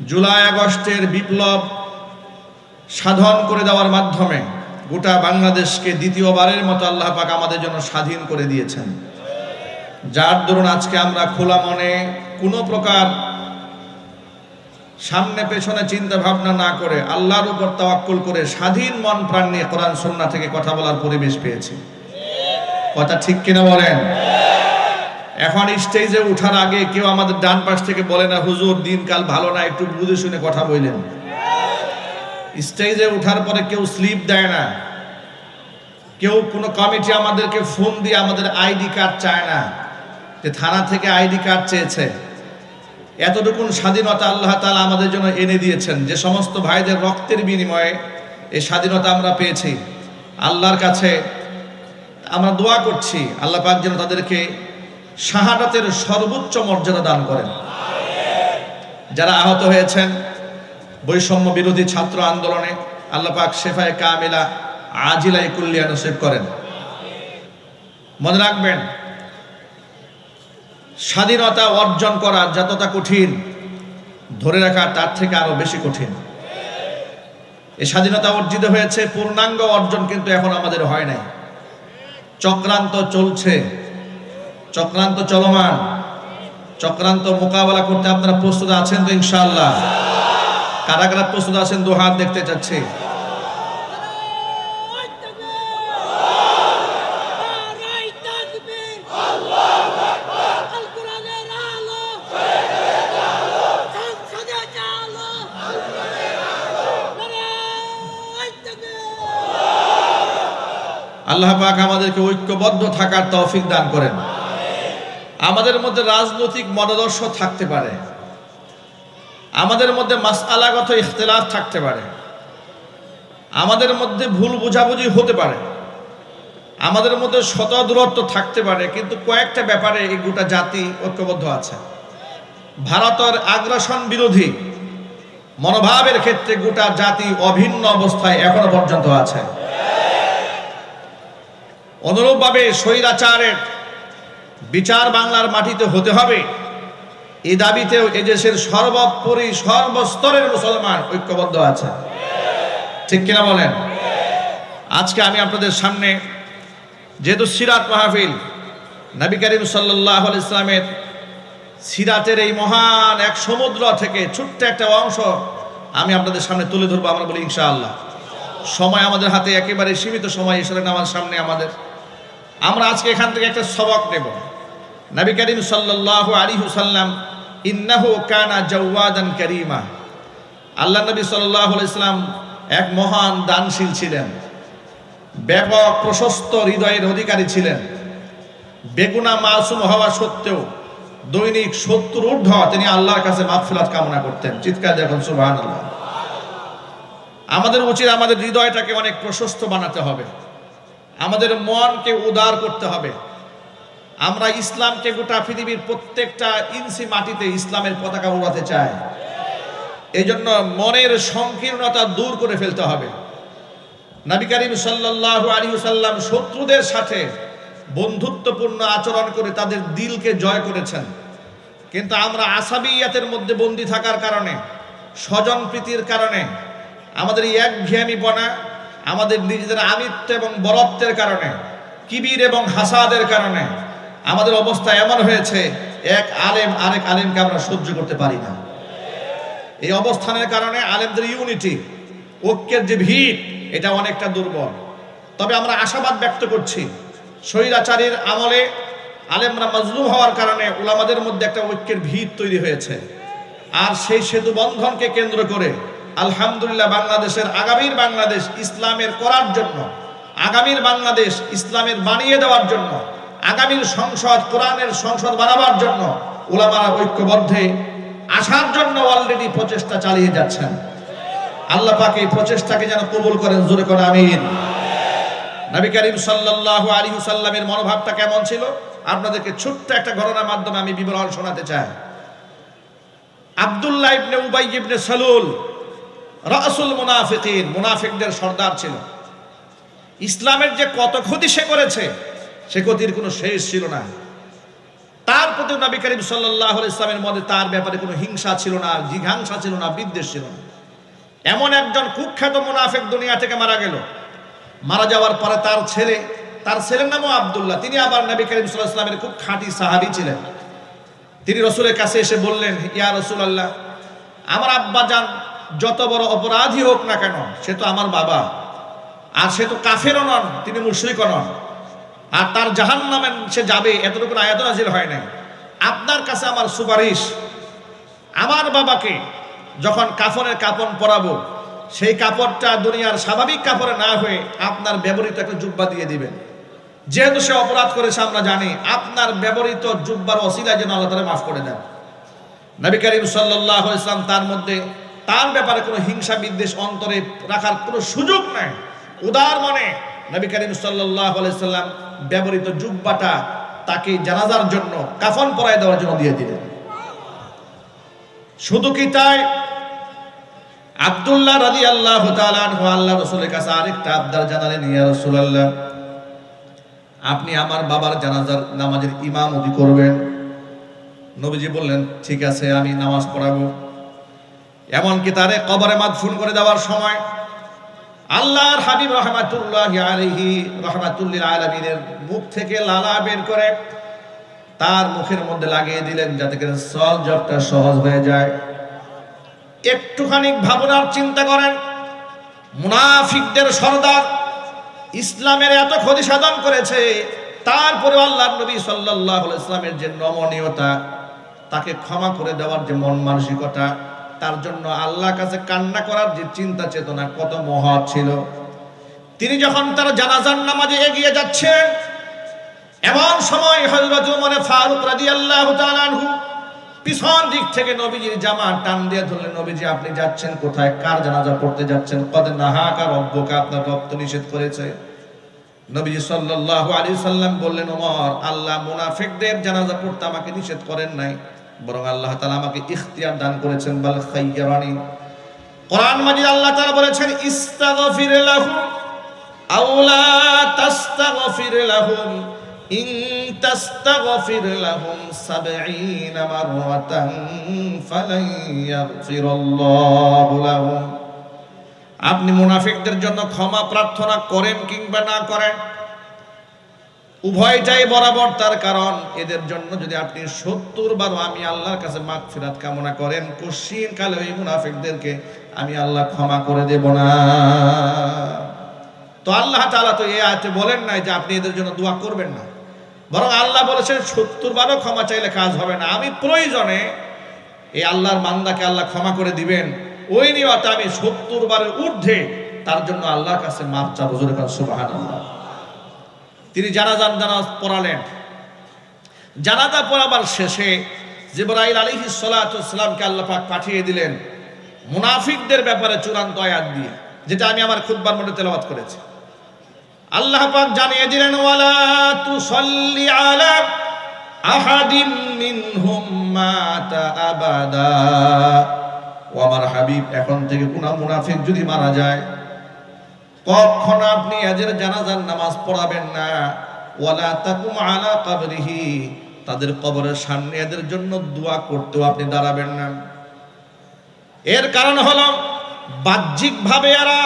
জুলাই আগস্টের বিপ্লব সাধন করে দেওয়ার মাধ্যমে গোটা বাংলাদেশকে দ্বিতীয়বারের মতো আল্লাহ পাক আমাদের জন্য স্বাধীন করে দিয়েছেন। যার দরুন আজকে আমরা খোলা মনে কোনো প্রকার সামনে পেছনে চিন্তা ভাবনা না করে আল্লাহর উপর তাওয়াক্কুল করে স্বাধীন মন প্রাণ নিয়ে কোরআন সন্না থেকে কথা বলার পরিবেশ পেয়েছি। কথা ঠিক কিনা বলেন? এখন স্টেজে ওঠার আগে কেউ আমাদের ডান পাশ থেকে বলে না, হুজুর, দিনকাল ভালো না, একটু বুঝে শুনে কথা বললেন। স্টেজে ওঠার পরে কেউ স্লিপ দেয় না। কেউ কোনো কমিটি আমাদেরকে ফোন দিয়ে আমাদের আইডি কার্ড চায় না যে থানা থেকে আইডি কার্ড চেয়েছে। এতটুকুন স্বাধীনতা আল্লাহ তাআলা আমাদের জন্য এনে দিয়েছেন। যে সমস্ত ভাইদের রক্তের বিনিময়ে এই স্বাধীনতা আমরা পেয়েছি। আল্লাহর কাছে আমরা দোয়া করছি। আল্লাহ পাক যেন তাদেরকে শাহাদাতের সর্বোচ্চ মর্যাদা দান করেন। যারা আহত হয়েছেন, বৈষম্য বিরোধী ছাত্র আন্দোলনে আল্লাপাক শেফায় কামিলা আজিলাই কুল্লিয়া নসিব করেন। মনে রাখবেন, স্বাধীনতা অর্জন করা যতটা কঠিন, ধরে রাখা তার থেকে আরও বেশি কঠিন। এই স্বাধীনতা অর্জিত হয়েছে, পূর্ণাঙ্গ অর্জন কিন্তু এখন আমাদের হয় নাই। চক্রান্ত চলছে। চক্রান্ত চলমান। চক্রান্ত মোকাবেলা করতে আপনারা প্রস্তুত আছেন তো ইনশাআল্লাহ? কারা কারা প্রস্তুত আছেন? দু হাত দেখতে চাচ্ছি। আল্লাহ পাক আমাদেরকে ঐক্যবদ্ধ থাকার তৌফিক দান করেন। আমাদের মধ্যে রাজনৈতিক মতাদর্শ থাকতে পারে। আমাদের মধ্যে মাসআলাগত ইখতিলাফ থাকতে পারে। আমাদের মধ্যে ভুল বোঝাবুঝি হতে পারে। আমাদের মধ্যে শত দূরত্ব থাকতে পারে, কিন্তু কয়েকটা ব্যাপারে এই গোটা জাতি ঐক্যবদ্ধ আছে। ভারতের আগ্রাসন বিরোধী মনোভাবের ক্ষেত্রে গোটা জাতি অভিন্ন অবস্থায় এখনও পর্যন্ত আছে। অনুরূপভাবে স্বৈরাচারের বিচার বাংলার মাটিতে হতে হবে। এই দাবিতেও এদেশের সর্বোপরি সর্বস্তরের মুসলমান ঐক্যবদ্ধ আছে। ঠিক কিনা বলেন? আজকে আমি আপনাদের সামনে যেহেতু সিরাত মাহফিল, নবী করিম সাল্লাহ ইসলামের সিরাতের এই মহান এক সমুদ্র থেকে ছোট্ট একটা অংশ আমি আপনাদের সামনে তুলে ধরবো আমরা বলি ইনশাআল্লাহ। সময় আমাদের হাতে একেবারে সীমিত সময় এসে আমার সামনে আমাদের আমরা আজকে এখান থেকে একটা সবক নেব। নবী করিম সাল্লাহ আলী হুসাল্লাম ইন্নাহু কানা জওয়াদান করিমা। আল্লাহ নবী সাল্লাহ ইসলাম এক মহান দানশীল ছিলেন। ব্যাপক প্রশস্ত হৃদয়ের অধিকারী ছিলেন। বেগুনা মাসুম হওয়া সত্ত্বেও দৈনিক সত্তর ঊর্ধ্ব তিনি আল্লাহর কাছে মাফিলাত কামনা করতেন। চিৎকার দেখুন সুবাহ আমাদের উচিত আমাদের হৃদয়টাকে অনেক প্রশস্ত বানাতে হবে। আমাদের মনকে উদার করতে হবে। আমরা ইসলামকে গোটা পৃথিবীর প্রত্যেকটা ইঞ্চি মাটিতে ইসলামের পতাকা উড়াতে চাই। এই জন্য মনের সংকীর্ণতা দূর করে ফেলতে হবে। নবী করিম সাল্লাহ আলী শত্রুদের সাথে বন্ধুত্বপূর্ণ আচরণ করে তাদের দিলকে জয় করেছেন। কিন্তু আমরা আসাবিয়াতের মধ্যে বন্দি থাকার কারণে, স্বজন প্রীতির কারণে, আমাদের এই একঘেয়ামি বনা আমাদের নিজেদের আমিত্ব এবং বরত্বের কারণে, কিবির এবং হাসাদের কারণে আমাদের অবস্থা এমন হয়েছে, এক আলেম আরেক আলেমকে আমরা সহ্য করতে পারি না। এই অবস্থানের কারণে আলেমদের ইউনিটি, ঐক্যের যে ভিড় এটা অনেকটা দুর্বল। তবে আমরা আশাবাদ ব্যক্ত করছি, স্বৈরাচারীর আমলে আলেমরা মজলুম হওয়ার কারণে ওলামাদের মধ্যে একটা ঐক্যের ভিত তৈরি হয়েছে। আর সেই সেতু বন্ধনকে কেন্দ্র করে আলহামদুলিল্লাহ বাংলাদেশের আগামীর বাংলাদেশ ইসলামের করার জন্য, আগামীর বাংলাদেশ ইসলামের বানিয়ে দেওয়ার জন্য, আগামীর সংসদ, কোরআনের সংসদ বানাবার জন্য ওলামারা ঐক্যবদ্ধে আসার জন্য অলরেডি প্রচেষ্টা চালিয়ে যাচ্ছেন। আল্লাহ পাক এই প্রচেষ্টাকে যেন কবুল করেন, জোরে করে আমিন। নবী করিম সাল্লাল্লাহু আলাইহি সাল্লামের মনোভাবটা কেমন ছিল? আপনাদেরকে ছোট্ট একটা ঘটনার মাধ্যমে আমি বিবরণ শোনাতে চাই। আব্দুল্লাহ ইবনে উবাই ইবনে সালুল রাসুল মুনাফিকিন, মুনাফিকদের সর্দার ছিল। ইসলামের যে কত ক্ষতি সে করেছে, সে ক্ষতির কোনো শেষ ছিল না। তার প্রতি নবী করিম সাল্লাহ ইসলামের মধ্যে তার ব্যাপারে কোনো হিংসা ছিল না, জিঘাংসা ছিল না, বিদ্বেষ ছিল না। এমন একজন কুখ্যাত মুনাফেক দুনিয়া থেকে মারা গেল। মারা যাওয়ার পরে তার ছেলে, তার ছেলের নামও আবদুল্লাহ, তিনি আবার নবী করিম সাল্লাহ ইসলামের খুব খাঁটি সাহাবি ছিলেন। তিনি রসুলের কাছে এসে বললেন, ইয়া রসুল আল্লাহ আমার আব্বা যান যত বড় অপরাধী হোক না কেন, সে তো আমার বাবা। আর সে তো কাফেরও নন, তিনি মুশরিকও নন। আর তার জাহান নামে সে যাবে, এতটুকু আয়াত নাজিল হয় নাই। আপনার কাছে আমার সুপারিশ, আমার বাবাকে যখন কাফনের কাপড় পরাবো, সেই কাপড়টা দুনিয়ার স্বাভাবিক কাপড়ে না হয়ে আপনার ব্যবহৃত একটা জুব্বা দিয়ে দিবেন। যেহেতু সে অপরাধ করেছে, আমরা জানি আপনার ব্যবহৃত জুব্বার অসিলা যেন আল্লাহ তালা মাফ করে দেন। নবী করিম সাল্লাহ ইসলাম তার মধ্যে তার ব্যাপারে কোনো হিংসা বিদ্বেষ অন্তরে রাখার কোনো সুযোগ নাই। উদার মনে নবী করিম সাল্লাহ সাল্লাম ব্যবহৃত জুব্বাটা তাকে জানাজার জন্য, কাফন পরায় দেওয়ার জন্য দিয়ে দিলেন। শুধু কি তাই? আব্দুল্লাহ রাজি আল্লাহ আল্লাহ রসুলের কাছে আরেকটা আবদার জানালেন, ইয়া রসুলাল্লাহ, আপনি আমার বাবার জানাজার নামাজের ইমামতি করবেন। নবীজি বললেন, ঠিক আছে, আমি নামাজ পড়াবো। এমনকি তারে কবরে মাদফুন করে দেওয়ার সময় আল্লাহর হাবিব রহমাতুল্লাহ আলহি রহমাতুল্লিল আলমিনের মুখ থেকে লালা বের করে তার মুখের মধ্যে লাগিয়ে দিলেন যাতে করে সল জবটা সহজ হয়ে যায়। একটুখানি ভাবনার চিন্তা করেন। মুনাফিকদের সর্দার ইসলামের এত ক্ষতি সাধন করেছে তারপরে আল্লাহ নবী সাল্লাহ ইসলামের যে নমনীয়তা, তাকে ক্ষমা করে দেওয়ার যে মন মানসিকতা তার জন্য আল্লাহ কাছে কান্না করার যে চিন্তা চেতনা কত মহৎ ছিল। তিনি যখন তার জানাজার নামাজে এগিয়ে যাচ্ছেন, এমন সময় হজরত উমরে ফারুক রাদিয়াল্লাহু তাআলা আনহু পিছন দিক থেকে নবীজির জামা টান দিয়ে ধরলেন, নবীজি, আপনি যাচ্ছেন কোথায়? কার জানাজা পড়তে যাচ্ছেন? কদ নাহাকা রব্বকে? আপনার রক্ত নিষেধ করেছে। নবীজি সাল্লাল্লাহু আলাইহি সাল্লাম বললেন ওমর আল্লাহ মুনাফিকদের জানাজা পড়তে আমাকে নিষেধ করেন নাই। বরং আল্লাহ তাআলা আমাকে ইখতিয়ার দান করেছেন, বাল খাইয়ারানি। কোরআন মাজিদ আল্লাহ তাআলা বলেছেন, ইস্তাগফির লাহুম আওলা তাস্তাগফির লাহুম। ইন তাস্তাগফির লাহুম 70 মাররাতান ফালান ইয়াগফিরাল্লাহু লাহুম। আপনি মুনাফিকদের জন্য ক্ষমা প্রার্থনা করেন কিংবা না করেন উভয়টাই বরাবর তার কারণ। এদের জন্য যদি আপনি সত্তর বার আমি আল্লাহর কাছে মাগ ফিরাত কামনা করেন কশিন কালে ওই মুনাফিকদেরকে আমি আল্লাহ ক্ষমা করে দেব না। তো আল্লাহ তাআলা তো এ আয়াতে বলেন নাই যে আপনি এদের জন্য দোয়া করবেন না। বরং আল্লাহ বলেছেন, সত্তর বারও ক্ষমা চাইলে কাজ হবে না। আমি প্রয়োজনে এই আল্লাহর মান্দাকে আল্লাহ ক্ষমা করে দিবেন। ওই নিয়তে আমি সত্তর বারের ঊর্ধ্বে তার জন্য আল্লাহর কাছে মাপ চাবো। জোরে সুবাহান আল্লাহ তিনি জানাজান জানাজ পড়ালেন। জানাজা পড়াবার শেষে জিবরাইল আলাইহিস সালাতু সালামকে আল্লাহ পাঠিয়ে দিলেন মুনাফিকদের ব্যাপারে চূড়ান্ত আয়াত দিয়ে, যেটা আমি আমার খুতবার মধ্যে তেলাওয়াত করেছি। আল্লাহ পাক জানিয়ে দিলেন আলা আহাদিম আবাদা। ও আমার হাবিব, এখন থেকে কোন মুনাফিক যদি মারা যায় কখন আপনি এদের জানাজার নামাজ পড়াবেন না। ওয়ালা তাকুম আলা কাবরিহি। তাদের কবরের সামনে এদের জন্য দোয়া করতেও আপনি দাঁড়াবেন না। এর কারণ হলো, বাহ্যিকভাবে এরা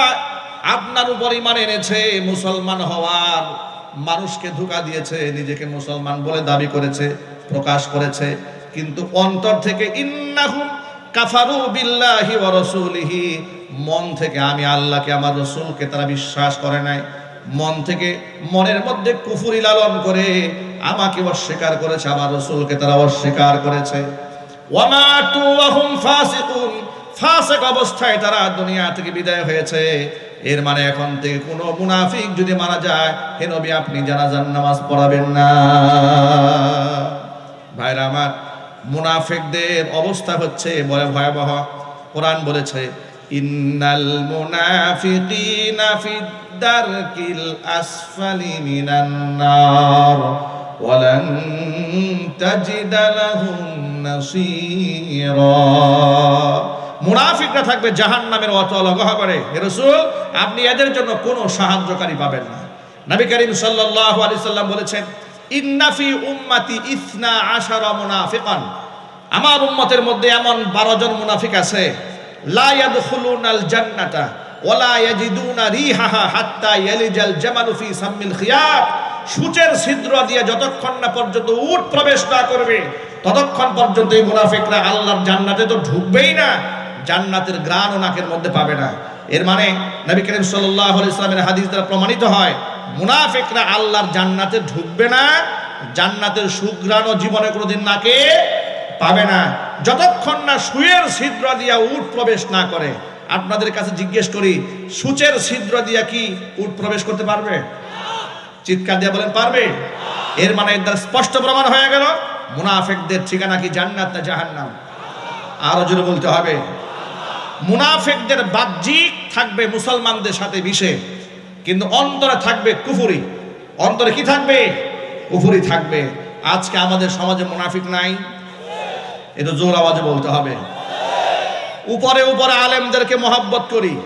আপনার উপর ইমান এনেছে, মুসলমান হওয়ার মানুষকে ধোকা দিয়েছে, নিজেকে মুসলমান বলে দাবি করেছে, প্রকাশ করেছে। কিন্তু অন্তর থেকে ইন্নাহুম কাফারু বিল্লাহি ওয়া রাসূলিহি। মন থেকে আমি আল্লাহকে, আমার রসুলকে তারা বিশ্বাস করে নাই। মন থেকে মনের মধ্যে কুফুরি লালন করে আমাকে অস্বীকার করেছে, আমার রসুলকে তারা অস্বীকার করেছে। ওয়ামাতু ওয়া হুম ফাসিকুন। ফাসিক অবস্থায় তারা দুনিয়া থেকে বিদায় হয়েছে। এর মানে এখন থেকে কোনো মুনাফিক যদি মারা যায়, হে নবী আপনি জানাজার নামাজ পড়াবেন না। ভাইরা আমার মুনাফিকদের অবস্থা হচ্ছে বড় ভয়াবহ। কোরআন বলেছে, ইন্নাল মুনাফিকিনা ফিদ দারকিল আসফালি মিনান নার, ওয়ালান তাজিদা নাসীরা। মুনাফিকরা থাকবে জাহান্নামের অতল গহবরে হে রাসূল, আপনি এদের জন্য কোনো সাহায্যকারী পাবেন না। নবী করিম সাল্লাল্লাহু আলাইহি সাল্লাম বলেছেন ইন্নাফি উম্মাতি ইসনা আশারা মুনাফিকান। আমার উম্মতের মধ্যে এমন বারো জন মুনাফিক আছে, লা ইয়াদখুলুনাল জান্নাতা ওয়ালা ইয়াজিদুনা রিহাহা হাত্তা ইয়ালিজাল জামালু সাম্মিল খিয়াত। সূচের ছিদ্র দিয়ে যতক্ষণ না পর্যন্ত উট প্রবেশ না করবে, ততক্ষণ পর্যন্ত এই মুনাফিকরা আল্লাহর জান্নাতে তো ঢুকবেই না, জান্নাতের গ্রাণ ও নাকের মধ্যে পাবে না। এর মানে নবী করিম সাল্লাল্লাহু আলাইহি হাদিস দ্বারা প্রমাণিত হয় মুনাফিকরা আল্লাহর জান্নাতে ঢুকবে না, জান্নাতের সুগ্রাণ ও জীবনে কোনোদিন নাকে পাবে না। যতক্ষণ না সুয়ের ছিদ্র দিয়া উট প্রবেশ না করে, আপনাদের কাছে জিজ্ঞেস করি, সূচের ছিদ্র দিয়া কি উট প্রবেশ করতে পারবে? চিৎকার দিয়ে বলেন, পারবে। এর মানে এর দ্বারা স্পষ্ট প্রমাণ হয়ে গেল, মুনাফেকদের ঠিকানা কি জান্নাত না জাহান্নাম? আরও জোরে বলতে হবে। মুনাফেকদের বাহ্যিক থাকবে মুসলমানদের সাথে মিশে। কিন্তু অন্তরে থাকবে কুফুরি। অন্তরে কি থাকবে? কুফুরি থাকবে। আজকে আমাদের সমাজে মুনাফিক নাই। এটা জোর আওয়াজে বলতে হবে। উপরে উপরে আলেমদেরকে মহাব্বত করি।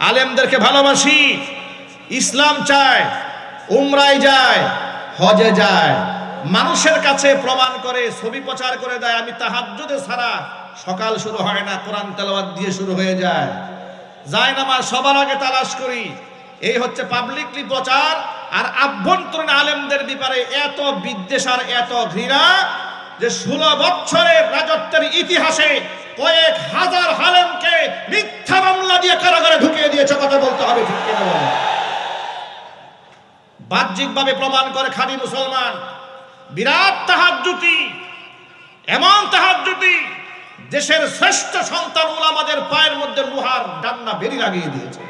আলেমদেরকে ভালোবাসি। ইসলাম চায়, উমরায় যায়, হজে যায়। মানুষের কাছে প্রমাণ করে, ছবি প্রচার করে দেয়। আমি তাহাজ্জুদে ছাড়া সকাল শুরু হয় না, কোরআন তেলাওয়াত দিয়ে শুরু হয়ে যায়। যায় না, আমার সবার আগে তালাশ করি। এই হচ্ছে পাবলিকলি প্রচার আর আভ্যন্তরীণ আলেমদের ব্যাপারে এত বিদ্বেষ আর এত ঘৃণা যে ষোলো বছরের রাজত্বের ইতিহাসে কয়েক হাজার হালেমকে মিথ্যা মামলা দিয়ে কারাগারে ঢুকিয়ে দিয়েছে কথা বলতে হবে বাহ্যিকভাবে প্রমাণ করে খাঁটি মুসলমান। বিরাট তাহার তাহাজ্জুতি, এমন তাহাজ্জুতি, দেশের শ্রেষ্ঠ সন্তান আমাদের পায়ের মধ্যে লোহার ডান্না বেরি লাগিয়ে দিয়েছে।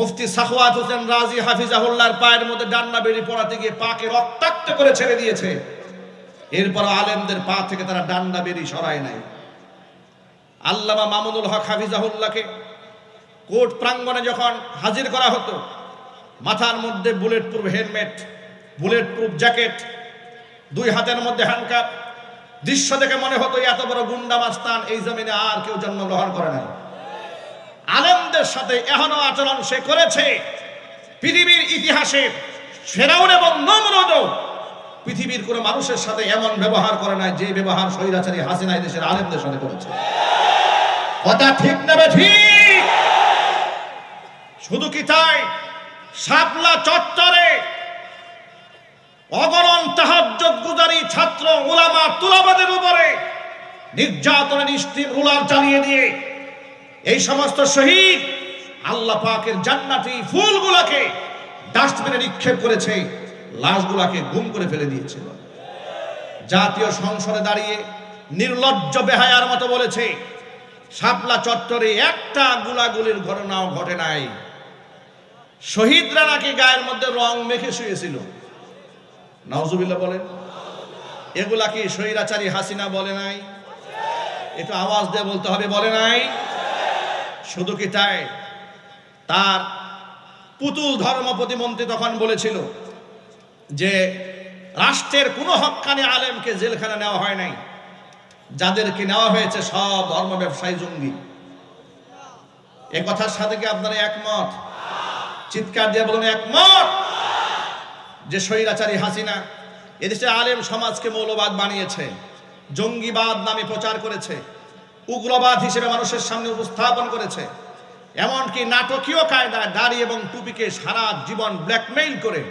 মুফতি সাখওয়াত হোসেন রাজি হাফিজাহুল্লাহর পায়ের মধ্যে ডান্না বেরি পড়াতে গিয়ে পাকে রক্তাক্ত করে ছেড়ে দিয়েছে। এরপর আলেমদের পা থেকে তারা ডান্ডা বেরি সরায় নাই। আল্লামা মামুনুল হক হাফিজাহুল্লাহকে কোর্ট প্রাঙ্গণে যখন হাজির করা হতো, মাথার মধ্যে bullet proof helmet bullet proof jacket, দুই হাতের মধ্যে হ্যান্ডকাপ দৃশ্য দেখে মনে হতো, এত বড় গুন্ডা মাস্তান এই জমিনে আর কেউ জন্মগ্রহণ করে নাই। আলেমদের সাথে এখনও আচরণ সে করেছে। পৃথিবীর ইতিহাসে ফেরাউন এবং নমরদ পৃথিবীর কোনো মানুষের সাথে এমন ব্যবহার করে নাই যে ব্যবহার স্বৈরাচারী হাসিনা এই দেশের আলেমদের সাথে করেছে। কথা ঠিক নেবে ঠিক? শুধু কি তাই? শাপলা চত্বরে অগণন তাহাজ্জুদ গুজারি ছাত্র উলামা তুলাবাদের উপরে নির্যাতনের নিষ্ঠীর রুলার চালিয়ে দিয়ে এই সমস্ত শহীদ আল্লাহ পাকের জান্নাতি ফুলগুলোকে ডাস্টবিনে নিক্ষেপ করেছে, লাশগুলাকে গুম করে ফেলে দিয়েছিল জাতীয় সংসদে দাঁড়িয়ে নির্লজ্জ বেহায়ার মতো বলেছে, শাপলা চত্বরে একটা গুলাগুলির ঘটনাও ঘটে নাই। শহীদরা নাকি গায়ের মধ্যে রং মেখে শুয়েছিল? নওজুবিল্লাহ বলেন, এগুলা কি স্বৈরাচারী হাসিনা বলে নাই? একটু আওয়াজ দিয়ে বলতে হবে, বলে নাই? শুধু কি তাই? তার পুতুল ধর্ম প্রতিমন্ত্রী তখন বলেছিল যে রাষ্ট্রের কোনো হক্কানি আলেমকে জেলখানা নেওয়া হয় নাই। যাদেরকে নেওয়া হয়েছে সব ধর্ম ব্যবসায়ী জঙ্গি। এ কথার সাথে কি আপনারা একমত? চিৎকার দিয়ে বলুন একমত। যে স্বৈরাচারী হাসিনা এদেশে আলেম সমাজকে মৌলবাদ বানিয়েছে, জঙ্গিবাদ নামে প্রচার করেছে। উগ্রবাদ হিসেবে মানুষের সামনে উপস্থাপন করেছে। এমনকি নাটকীয় কায়দায় দাড়ি এবং টুপিকে সারা জীবন ব্ল্যাকমেইল করে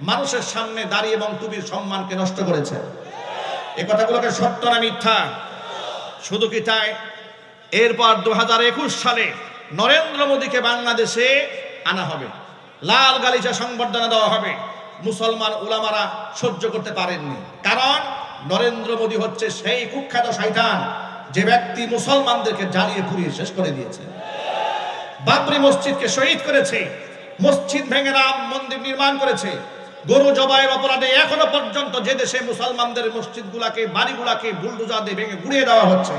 মানুষের সামনে দাড়ি এবং টুপির সম্মানকে নষ্ট করেছে। এ কথাগুলোকে সত্য না মিথ্যা? শুধু কি তাই? এরপর দু হাজার একুশ সালে নরেন্দ্র মোদীকে বাংলাদেশে আনা হবে। লাল গালিচা সংবর্ধনা দেওয়া হবে। মুসলমান উলামারা সহ্য করতে পারেননি। কারণ নরেন্দ্র মোদী হচ্ছে সেই কুখ্যাত শয়তান। যে ব্যক্তি মুসলমানদেরকে জ্বালিয়ে পুড়িয়ে শেষ করে দিয়েছে। বাবরি মসজিদকে শহীদ করেছে, মসজিদ ভেঙে রাম মন্দির নির্মাণ করেছে। গরু জবাইয়ের অপরাধে এখনও পর্যন্ত যে দেশে মুসলমানদের মসজিদ মসজিদগুলাকে, বাড়িগুলাকে বুলডোজার দিয়ে ভেঙে গুড়িয়ে দেওয়া হচ্ছে,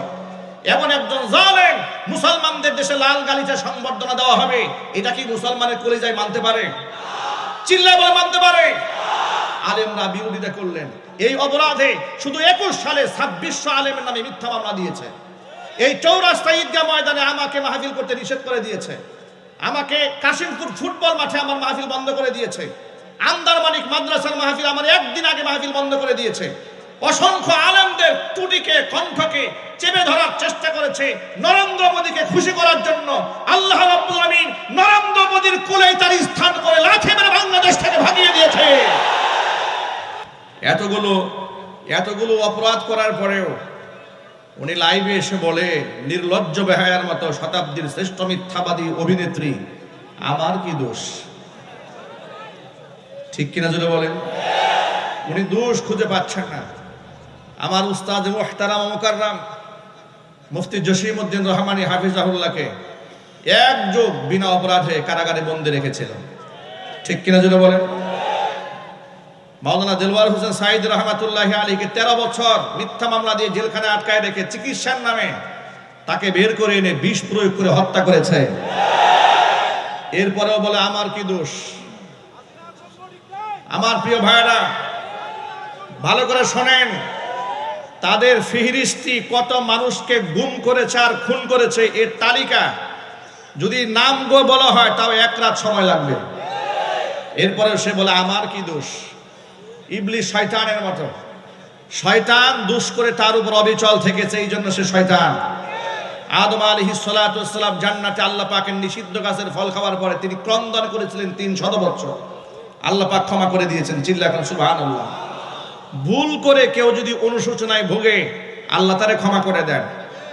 এমন একজন জালেম মুসলমানদের দেশে লাল গালিচা সংবর্ধনা দেওয়া হবে, এটা কি মুসলমানের কলিজায় মানতে পারে? চিল্লা বলে মানতে পারে? আলেমরা বিরোধিতা করলেন। এই অপরাধে শুধু একুশ সালে ছাব্বিশশো আলেমের নামে মিথ্যা মামলা দিয়েছে। এই চৌরাস্তা ঈদগাহ ময়দানে আমাকে মাহফিল করতে নিষেধ করে দিয়েছে। আমাকে কাশিমপুর ফুটবল মাঠে আমার মাহফিল বন্ধ করে দিয়েছে। আন্দারমানিক মাদ্রাসার মাহফিল আমার একদিন আগে মাহফিল বন্ধ করে দিয়েছে। অসংখ্য আলেমদের টুটিকে কণ্ঠকে চেপে ধরার চেষ্টা করেছে নরেন্দ্র মোদীকে খুশি করার জন্য। আল্লাহ নরেন্দ্র মোদীর কোলে তার স্থান করে লাথি মেরে বাংলাদেশ থেকে ভাগিয়ে দিয়েছে। এতগুলো এতগুলো অপরাধ করার পরেও উনি লাইভে এসে বলে, নির্লজ্জ বেহায়ার মতো শতাব্দীর শ্রেষ্ঠ মিথ্যাবাদী অভিনেত্রী, আমার কি দোষ? ঠিক কিনা যদি বলেন? উনি দোষ খুঁজে পাচ্ছেন না। আমার উস্তাদ মোহতারাম মোকাররাম, মুফতি জসিমউদ্দিন রহমানী হাফিজাহুল্লাহকে এক যুগ বিনা অপরাধে কারাগারে বন্দি রেখেছিল। ঠিক কিনা যদি বলেন? মাওলানা দিলওয়ার হোসেন সাইদ রহমাতুল্লাহ আলীকে তেরো বছর মিথ্যা মামলা দিয়ে জেলখানে আটকায় রেখে চিকিৎসার নামে তাকে বের করে এনে বিষ প্রয়োগ করে হত্যা করেছে। এরপরেও বলে, আমার কি দোষ? আমার প্রিয় ভাইরা ভালো করে শোনেন, তাদের ফিহরিস্তি কত মানুষকে গুম করেছে আর খুন করেছে, এর তালিকা যদি নাম গো বলা হয়, তাও এক রাত সময় লাগবে। এরপরে সে বলে, আমার কি দোষ? ইবলিশ শয়তানের মতো। শয়তান দুষ করে তার উপর অবিচল থেকেছে, এই জন্য সে শয়তান। আদম আলী সালাম জান্নাতে আল্লাহ পাকের নিষিদ্ধ গাছের ফল খাওয়ার পরে তিনি ক্রন্দন করেছিলেন তিন শত বছর। আল্লাহ পাক ক্ষমা করে দিয়েছেন, চিল্লা এখন সুবাহ আল্লাহ ভুল করে কেউ যদি অনুশোচনায় ভোগে, আল্লাহ তারে ক্ষমা করে দেন।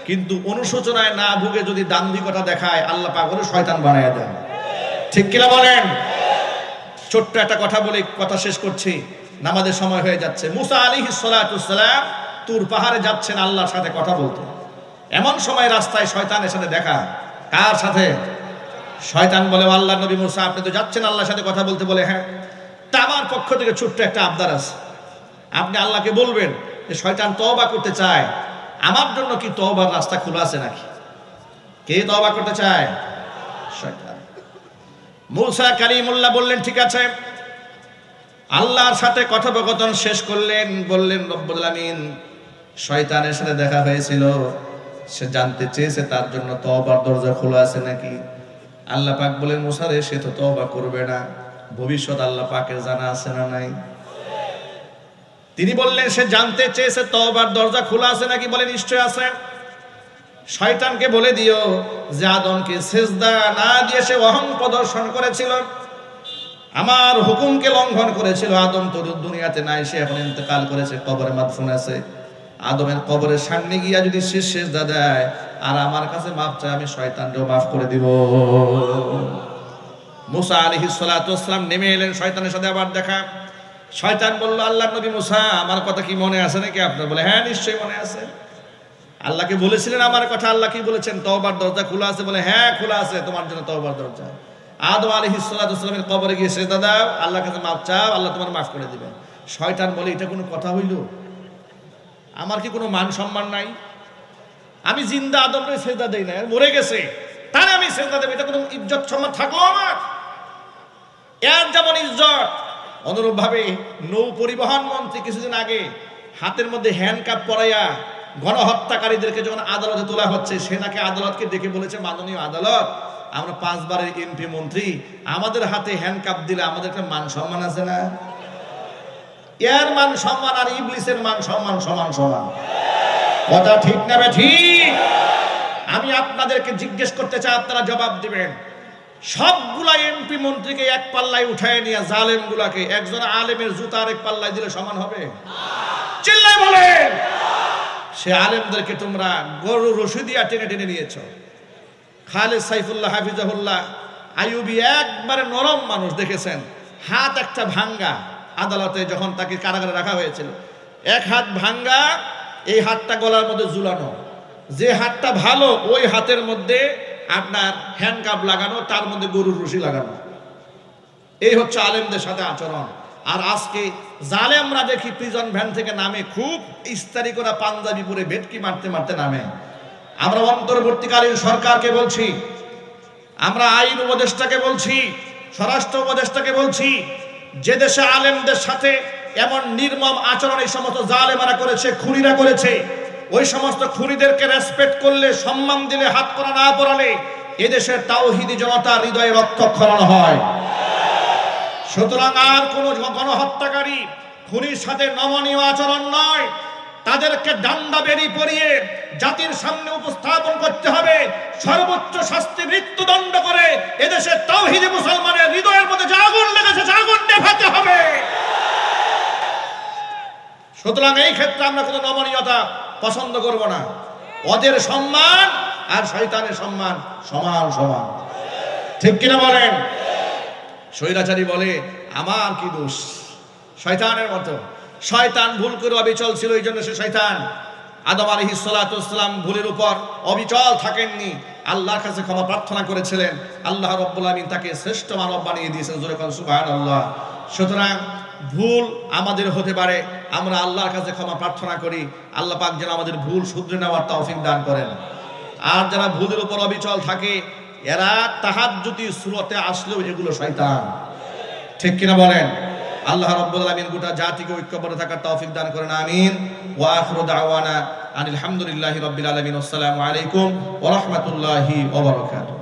কিন্তু অনুশোচনায় না ভুগে যদি দাম্ভিকতা দেখায়, আল্লাহ পাক ওরে শয়তান বানায় দেন। ঠিক কিনা বলেন? ছোট্ট একটা কথা বলে, কথা শেষ করছি। নামাজের সময় হয়ে যাচ্ছে। মুসা আলী সালাম তুর পাহাড়ে যাচ্ছেন, আল্লাহর সাথে কথা বলতে। এমন সময় রাস্তায় শয়তানের সাথে দেখা। কার সাথে? শয়তান বলে আল্লাহ নবী মুসা, আপনি তো যাচ্ছেন আল্লাহর সাথে কথা বলতে বলে। হ্যাঁ। তা আমার পক্ষ থেকে ছোট্ট একটা আবদার আছে। আপনি আল্লাহকে বলবেন যে, শয়তান তওবা করতে চায়। আমার জন্য কি তওবার রাস্তা খোলা আছে নাকি? কে তওবা করতে চায়? শয়তান। মুসা কালিমুল্লাহ বললেন, ঠিক আছে। আল্লাহর সাথে কথোপকথন শেষ করলেন, বললেন, রব্বুল আমিন শয়তানের সাথে দেখা হয়েছিল। সে জানতে চেয়েছে তার জন্য তওবার দরজা খোলা আছে নাকি? আল্লাহ পাক বলেন মুসারে সে তো তওবা করবে না। ভবিষ্যৎ আল্লাহ পাকের জানা আছে না নাই? তিনি বললেন, সে জানতে চেয়েছে তওবার দরজা খোলা আছে নাকি বলে নিশ্চয় আছে। শয়তানকে বলে দিও যে আদমকে সেজদা না দিয়ে সে অহং প্রদর্শন করেছিল। আমার হুকুমকে লঙ্ঘন করেছিল, আদম তো দুনিয়াতে নাই, সে এখন ইন্তেকাল করেছে কবরে মাদফুন আছে। আদমের কবরের সামনে গিয়া যদি সে সেজদা দেয়, আর আমার কাছে মাপ চায়, আমি শয়তানকেও মাফ করে দিব। মুসা আলাইহিস সালাতু ওয়াসসালাম নেমে এলেন শয়তানের সাথে আবার দেখা। শয়তান বলল, আল্লাহ নবী মুসা, আমার কথা কি মনে আছে নাকি? আপনার বলে হ্যাঁ নিশ্চয়ই মনে আছে। আল্লাহকে বলেছিলেন আমার কথা, আল্লাহ কি বলেছেন? তওবার দরজা খোলা আছে বলে হ্যাঁ খোলা আছে, তোমার জন্য তওবার দরজা। আদম আলী হিসালামের কবরে গিয়ে সে দাদা আল্লাহর কাছে মাপ চাও, আল্লাহ তোমার মাফ করে দিবেন। শয়তান বলে, এটা কোনো কথা হইল? আমার কি কোনো মান সম্মান নাই? আমি জিন্দা আদমরে সেজদা দেই না মরে গেছে। তার আমি সেজদা দেবো, এটা কোনো ইজ্জত সম্মান থাকল আমার? এর যেমন ইজ্জত, অনুরূপভাবে নৌ পরিবহন মন্ত্রী কিছুদিন আগে হাতের মধ্যে হ্যান্ডকাপ পরাইয়া গণহত্যাকারীদেরকে যখন আদালতে তোলা হচ্ছে, সে নাকি আদালতকে ডেকে বলেছে, মাননীয় আদালত আমরা পাঁচবারের এমপি মন্ত্রী, আমাদের হাতে হ্যান্ডকাপ দিলে আমাদের একটা মান সম্মান আছে না? এর মান সম্মান আর ইবলিসের মান সম্মান সমান সমান। কথা ঠিক না ঠিক? আমি আপনাদেরকে জিজ্ঞেস করতে চাই, আপনারা জবাব দিবেন। সবগুলা এমপি মন্ত্রীকে এক পাল্লায় উঠায় নিয়ে জালেম গুলাকে একজন আলেমের জুতা এক পাল্লায় দিলে সমান হবে? চিল্লাই বলেন! সে আলেমদেরকে তোমরা গরু রশি দিয়া টেনে টেনে নিয়েছ। খালেদ সাইফুল্লাহ হাফিজাহুল্লাহ আইয়ুবি একবারে নরম মানুষ, দেখেছেন? হাত একটা ভাঙ্গা। আদালতে যখন তাকে কারাগারে রাখা হয়েছিল, এক হাত ভাঙ্গা, এই হাতটা গলার মধ্যে ঝুলানো। যে হাতটা ভালো, ওই হাতের মধ্যে আপনার হ্যান্ডকাপ লাগানো, তার মধ্যে গরুর রশি লাগানো। এই হচ্ছে আলেমদের সাথে আচরণ। আর আজকে জালেমরা দেখি প্রিজন ভ্যান থেকে নামে, খুব ইস্তারি করা পাঞ্জাবি পরে ভেটকি মারতে মারতে নামে। আমরা অন্তর্বর্তীকালীন সরকারকে বলছি, আমরা আইন উপদেষ্টাকে বলছি, স্বরাষ্ট্র উপদেষ্টাকে বলছি, যে দেশে আলেমদের সাথে এমন নির্মম আচরণ এই সমস্ত জালেমারা করেছে, খুনিরা করেছে, ওই সমস্ত খুনিদেরকে রেসপেক্ট করলে, সম্মান দিলে, হাত করা না পড়ালে এদেশের তাওহিদি জনতা হৃদয়ে রক্তক্ষরণ হয়। সুতরাং আর কোন গণহত্যাকারী খুনির সাথে নমনীয় আচরণ নয়। তাদেরকে ডান্ডা বেরি পরিয়ে জাতির সামনে উপস্থাপন করতে হবে। সর্বোচ্চ শাস্তি মৃত্যুদণ্ড করে এদেশে তাওহিদি মুসলমানের হৃদয়ের মধ্যে যে আগুন লেগেছে আগুন নেভাতে হবে। সুতরাং এই ক্ষেত্রে আমরা কোনো নমনীয়তা পছন্দ করব না। ওদের সম্মান আর শয়তানের সম্মান সমান সমান। ঠিক কিনা বলেন? স্বৈরাচারী বলে, আমার কি দোষ? শয়তানের মতো। শয়তান ভুল করে অবিচল ছিল, এই জন্য সে শয়তান। আদম আলহি সালাতাম ভুলের উপর অবিচল থাকেননি। আল্লাহর কাছে ক্ষমা প্রার্থনা করেছিলেন। আল্লাহ রব্বুল তাকে শ্রেষ্ঠ মানব বানিয়ে দিয়েছেন, জোরে সুবাহ আল্লাহ সুতরাং ভুল আমাদের হতে পারে, আমরা আল্লাহর কাছে ক্ষমা প্রার্থনা করি। আল্লাহ পাক যেন আমাদের ভুল শুধরে নেওয়ার তৌফিক দান করেন। আর যারা ভুলের উপর অবিচল থাকে, এরা তাহার যদি সুরতে আসলেও এগুলো শয়তান। ঠিক কিনা বলেন? আল্লাহ রব্বুল আলামিন গোটা জাতিকে ঐক্যবদ্ধ থাকার তৌফিক দান করেন, আমিন। ওয়া আখিরু দাওয়ানা আনিল হামদুলিল্লাহি রাব্বিল আলামিন। আসসালামু আলাইকুম ওয়া রাহমাতুল্লাহি ওয়া বারাকাতুহু।